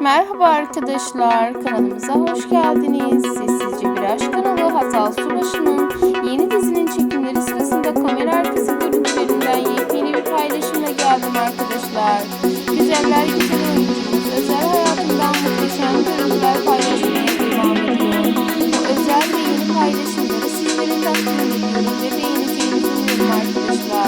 Merhaba arkadaşlar, kanalımıza hoş geldiniz. Sessizce Bir Aşk kanalı Hazal Subaşı'nın yeni dizinin çekimleri sırasında kamera arkası görüntülerinden yepyeni bir paylaşımla geldim arkadaşlar. Güzeller güzel oyuncumuz özel hayatından muhteşem görüntüler paylaşmaya devam ediyor. Bu özel ve yeni paylaşımları sizlerin takdim ediyorum ve beğeneceğinizi umuyorum arkadaşlar.